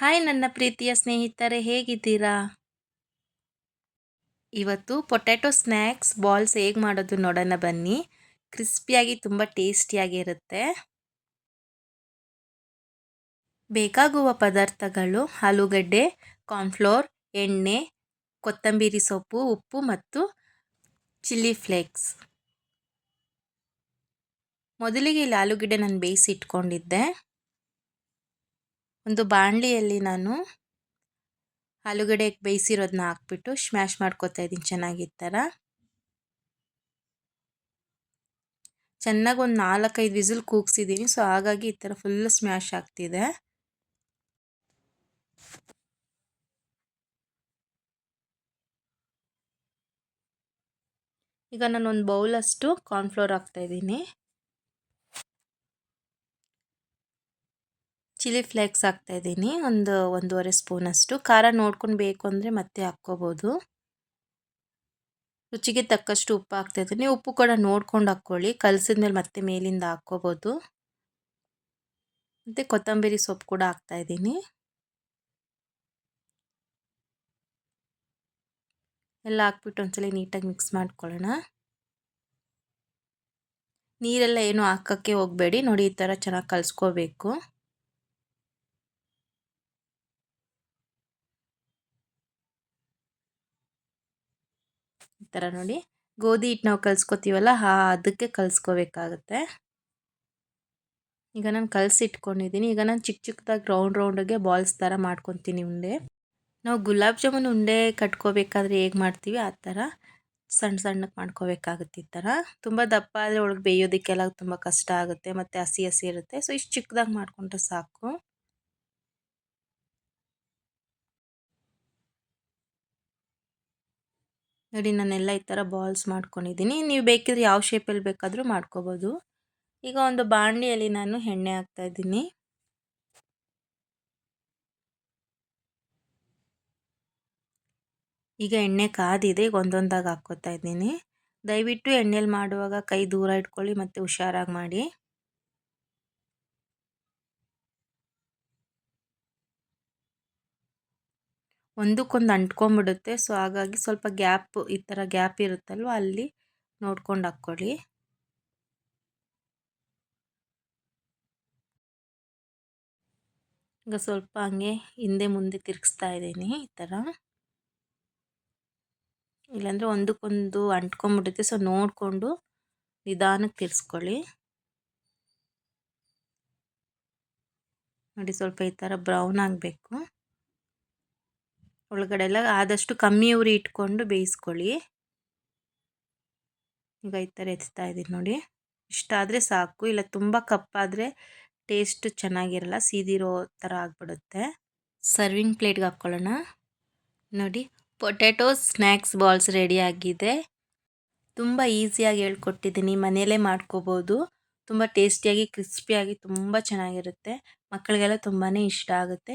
Hi ನನ್ನ ಪ್ರೀತಿಯ ಸ್ನೇಹಿತರೆ, ಹೇಗಿದ್ದೀರಾ? ಇವತ್ತು ಪೊಟ್ಯಾಟೊ ಸ್ನ್ಯಾಕ್ಸ್ ಬಾಲ್ಸ್ ಹೇಗೆ ಮಾಡೋದು ನೋಡೋಣ ಬನ್ನಿ. ಕ್ರಿಸ್ಪಿಯಾಗಿ ತುಂಬ ಟೇಸ್ಟಿಯಾಗಿರುತ್ತೆ ಬೇಕಾಗುವ ಪದಾರ್ಥಗಳು ಆಲೂಗಡ್ಡೆ, ಕಾರ್ನ್ಫ್ಲೋರ್, ಎಣ್ಣೆ, ಕೊತ್ತಂಬರಿ ಸೊಪ್ಪು, ಉಪ್ಪು ಮತ್ತು ಚಿಲ್ಲಿ ಫ್ಲೇಕ್ಸ್. ಮೊದಲಿಗೆ ಇಲ್ಲಿ ಆಲೂಗಡ್ಡೆ ನಾನು ಬೇಯಿಸಿ ಇಟ್ಕೊಂಡಿದ್ದೆ ಒಂದು ಬಾಣಲಿಯಲ್ಲಿ ನಾನು ಆಲೂಗಡ್ಡೆ ಬೇಯಿಸಿರೋದನ್ನ ಹಾಕ್ಬಿಟ್ಟು ಸ್ಮ್ಯಾಶ್ ಮಾಡ್ಕೊತಾ ಇದ್ದೀನಿ. ಚೆನ್ನಾಗಿ ಈ ಥರ. ಚೆನ್ನಾಗಿ ಒಂದು ನಾಲ್ಕೈದು ವಿಸಿಲ್ ಕೂಗ್ಸಿದ್ದೀನಿ ಸೊ ಹಾಗಾಗಿ ಈ ಥರ ಫುಲ್ ಸ್ಮ್ಯಾಶ್ ಆಗ್ತಿದೆ. ಈಗ ನಾನು ಒಂದು ಬೌಲಷ್ಟು ಕಾರ್ನ್ಫ್ಲೋರ್ ಹಾಕ್ತಾಯಿದ್ದೀನಿ ಚಿಲ್ಲಿ ಫ್ಲೇಕ್ಸ್ ಹಾಕ್ತಾಯಿದ್ದೀನಿ ಒಂದು ಒಂದೂವರೆ ಸ್ಪೂನಷ್ಟು ಖಾರ ನೋಡ್ಕೊಂಡು ಬೇಕು ಅಂದರೆ ಮತ್ತೆ ಹಾಕ್ಕೋಬೋದು. ರುಚಿಗೆ ತಕ್ಕಷ್ಟು ಉಪ್ಪು ಹಾಕ್ತಾಯಿದ್ದೀನಿ ಉಪ್ಪು ಕೂಡ ನೋಡ್ಕೊಂಡು ಹಾಕ್ಕೊಳ್ಳಿ. ಕಲಸಿದ್ಮೇಲೆ ಮತ್ತೆ ಮೇಲಿಂದ ಹಾಕ್ಕೋಬೋದು. ಮತ್ತು ಕೊತ್ತಂಬರಿ ಸೊಪ್ಪು ಕೂಡ ಹಾಕ್ತಾಯಿದ್ದೀನಿ ಎಲ್ಲ ಹಾಕ್ಬಿಟ್ಟು ಒಂದ್ಸಲ ನೀಟಾಗಿ ಮಿಕ್ಸ್ ಮಾಡ್ಕೊಳ್ಳೋಣ. ನೀರೆಲ್ಲ ಏನು ಹಾಕೋಕ್ಕೆ ಹೋಗಬೇಡಿ. ನೋಡಿ ಈ ಥರ ಚೆನ್ನಾಗಿ ಕಲಿಸ್ಕೋಬೇಕು. ಈ ಥರ ನೋಡಿ. ಗೋಧಿ ಹಿಟ್ಟು ನಾವು ಕಲಿಸ್ಕೊತೀವಲ್ಲ, ಹಾ, ಅದಕ್ಕೆ ಕಲಿಸ್ಕೋಬೇಕಾಗತ್ತೆ. ಈಗ ನಾನು ಕಲಸಿಟ್ಕೊಂಡಿದ್ದೀನಿ ಈಗ ನಾನು ಚಿಕ್ಕ ಚಿಕ್ಕದಾಗಿ ರೌಂಡ್ ರೌಂಡಿಗೆ ಬಾಲ್ಸ್ ಥರ ಮಾಡ್ಕೊತೀನಿ ಉಂಡೆ. ನಾವು ಗುಲಾಬ್ ಜಾಮೂನ್ ಉಂಡೆ ಕಟ್ಕೋಬೇಕಾದ್ರೆ ಹೇಗೆ ಮಾಡ್ತೀವಿ? ಆ ಥರ ಸಣ್ಣ ಸಣ್ಣಕ್ಕೆ ಮಾಡ್ಕೋಬೇಕಾಗುತ್ತೆ ಈ ಥರ. ತುಂಬ ದಪ್ಪ ಆದರೆ ಒಳಗೆ ಬೇಯೋದಕ್ಕೆಲ್ಲ ತುಂಬ ಕಷ್ಟ ಆಗುತ್ತೆ, ಮತ್ತು ಹಸಿ ಹಸಿ ಇರುತ್ತೆ. ಸೊ ಇಷ್ಟು ಚಿಕ್ಕದಾಗಿ ಮಾಡಿಕೊಂಡ್ರೆ ಸಾಕು. ನೋಡಿ, ನಾನೆಲ್ಲ ಈ ಥರ ಬಾಲ್ಸ್ ಮಾಡ್ಕೊಂಡಿದ್ದೀನಿ. ನೀವು ಬೇಕಿದ್ರೆ ಯಾವ ಶೇಪಲ್ಲಿ ಬೇಕಾದರೂ ಮಾಡ್ಕೋಬೋದು. ಈಗ ಒಂದು ಬಾಂಡಿಯಲ್ಲಿ ನಾನು ಎಣ್ಣೆ ಹಾಕ್ತಾಯಿದ್ದೀನಿ ಈಗ ಎಣ್ಣೆ ಕಾದಿದೆ, ಈಗ ಒಂದೊಂದಾಗಿ ಹಾಕ್ಕೋತಾ ಇದ್ದೀನಿ. ದಯವಿಟ್ಟು ಎಣ್ಣೆಲಿ ಮಾಡುವಾಗ ಕೈ ದೂರ ಇಟ್ಕೊಳ್ಳಿ ಮತ್ತು ಹುಷಾರಾಗಿ ಮಾಡಿ. ಒಂದಕ್ಕೊಂದು ಅಂಟ್ಕೊಂಬಿಡುತ್ತೆ ಸೊ ಹಾಗಾಗಿ ಸ್ವಲ್ಪ ಗ್ಯಾಪ್, ಈ ಥರ ಗ್ಯಾಪ್ ಇರುತ್ತಲ್ವ ಅಲ್ಲಿ? ನೋಡ್ಕೊಂಡು ಹಾಕ್ಕೊಳ್ಳಿ. ಈಗ ಸ್ವಲ್ಪ ಹಂಗೆ ಹಿಂದೆ ಮುಂದೆ ತಿರುಗಿಸ್ತಾ ಇದ್ದೀನಿ ಈ ಥರ. ಇಲ್ಲಾಂದರೆ ಒಂದಕ್ಕೊಂದು ಅಂಟ್ಕೊಂಡ್ಬಿಡುತ್ತೆ. ಸೊ ನೋಡಿಕೊಂಡು ನಿಧಾನಕ್ಕೆ ತಿರ್ಸ್ಕೊಳ್ಳಿ. ನೋಡಿ ಸ್ವಲ್ಪ ಈ ಥರ ಬ್ರೌನ್ ಆಗಬೇಕು. ಒಳಗಡೆ ಎಲ್ಲ ಆದಷ್ಟು ಕಮ್ಮಿ ಉರಿ ಇಟ್ಕೊಂಡು ಬೇಯಿಸ್ಕೊಳ್ಳಿ. ಈಗ ಈ ಥರ ಎತ್ತಾ ಇದ್ದೀನಿ ನೋಡಿ. ಇಷ್ಟಾದರೆ ಸಾಕು. ಇಲ್ಲ ತುಂಬ ಕಪ್ಪಾದರೆ ಟೇಸ್ಟ್ ಚೆನ್ನಾಗಿರಲ್ಲ, ಸೀದಿರೋ ಥರ ಆಗಿಬಿಡುತ್ತೆ. ಸರ್ವಿಂಗ್ ಪ್ಲೇಟ್ಗೆ ಹಾಕ್ಕೊಳ್ಳೋಣ. ನೋಡಿ, ಪೊಟ್ಯಾಟೊ, ಸ್ನ್ಯಾಕ್ಸ್, ಬಾಲ್ಸ್ ರೆಡಿಯಾಗಿದೆ ತುಂಬ ಈಸಿಯಾಗಿ ಹೇಳ್ಕೊಟ್ಟಿದ್ದೀನಿ. ಮನೆಯಲ್ಲೇ ಮಾಡ್ಕೋಬೋದು. ತುಂಬ ಟೇಸ್ಟಿಯಾಗಿ ಕ್ರಿಸ್ಪಿಯಾಗಿ ತುಂಬ ಚೆನ್ನಾಗಿರುತ್ತೆ. ಮಕ್ಕಳಿಗೆಲ್ಲ ತುಂಬಾ ಇಷ್ಟ ಆಗುತ್ತೆ.